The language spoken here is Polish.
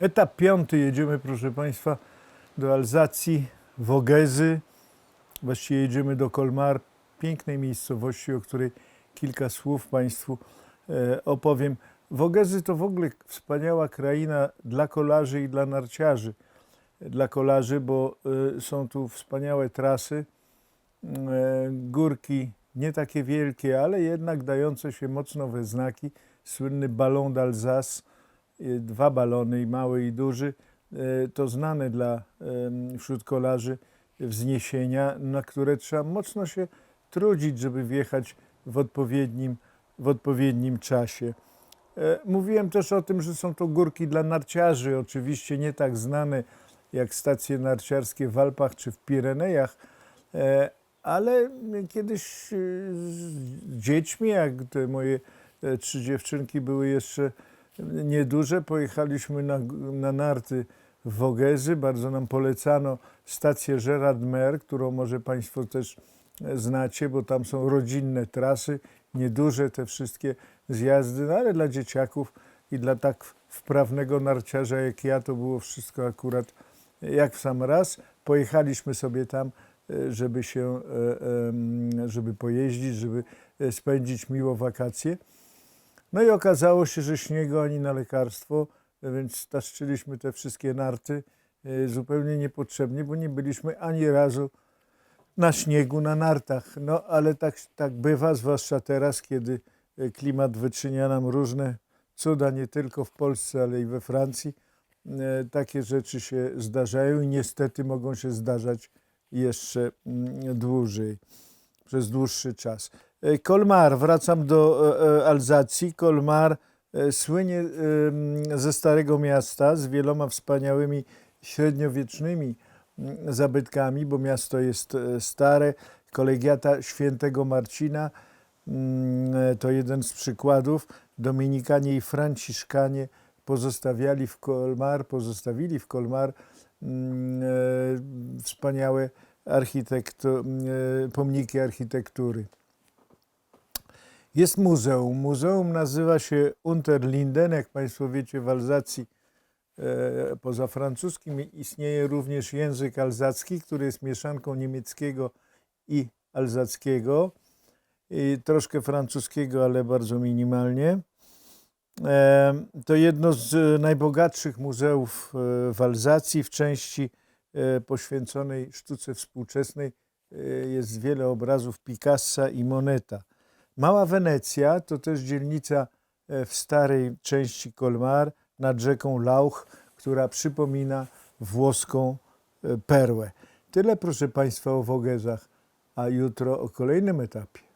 Etap piąty jedziemy, proszę Państwa, do Alzacji, Wogezy. Właściwie jedziemy do Kolmar, pięknej miejscowości, o której kilka słów Państwu e, opowiem. Wogezy to w ogóle wspaniała kraina dla kolarzy i dla narciarzy. Dla kolarzy, bo e, są tu wspaniałe trasy, e, górki nie takie wielkie, ale jednak dające się mocno we znaki. Słynny Ballon d'Alsace, dwa balony, i mały i duży, y, to znane dla wśród kolarzy wzniesienia, na które trzeba mocno się trudzić, żeby wjechać w odpowiednim, w odpowiednim czasie. E, Mówiłem też o tym, że są to górki dla narciarzy, oczywiście nie tak znane jak stacje narciarskie w Alpach czy w Pirenejach, e, ale kiedyś e, z dziećmi, jak te moje e, trzy dziewczynki były jeszcze nieduże, pojechaliśmy na, na narty w Wogezy. Bardzo nam polecano stację Gerard Mer, którą może Państwo też e, znacie, bo tam są rodzinne trasy, nieduże te wszystkie zjazdy, no ale dla dzieciaków i dla tak wprawnego narciarza jak ja to było wszystko akurat jak w sam raz. Pojechaliśmy sobie tam, e, żeby się, e, żeby pojeździć, żeby e, spędzić miło wakacje. No i okazało się, że śniegu ani na lekarstwo, więc staszczyliśmy te wszystkie narty e, zupełnie niepotrzebnie, bo nie byliśmy ani razu na śniegu, na nartach. No ale tak, tak bywa, zwłaszcza teraz, kiedy e, klimat wyczynia nam różne cuda, nie tylko w Polsce, ale i we Francji. E, Takie rzeczy się zdarzają i niestety mogą się zdarzać jeszcze mm, dłużej, przez dłuższy czas. E, Kolmar, wracam do e, e, Alzacji. Kolmar słynie ze Starego Miasta z wieloma wspaniałymi średniowiecznymi mm, zabytkami, bo miasto jest stare. Kolegiata Świętego Marcina mm, to jeden z przykładów. Dominikanie i Franciszkanie pozostawiali w Kolmar, pozostawili w Kolmar mm, wspaniałe architekto, e, pomniki architektury. Jest muzeum. Muzeum nazywa się Unterlinden. Jak Państwo wiecie, w Alzacji e, poza francuskim istnieje również język alzacki, który jest mieszanką niemieckiego i alzackiego. I troszkę francuskiego, ale bardzo minimalnie. E, To jedno z najbogatszych muzeów e, w Alzacji w części poświęconej sztuce współczesnej. Jest wiele obrazów Picassa i Moneta. Mała Wenecja to też dzielnica e, w starej części Kolmar nad rzeką Lauch, która przypomina włoską e, perłę. Tyle proszę Państwa o Wogezach, a jutro o kolejnym etapie.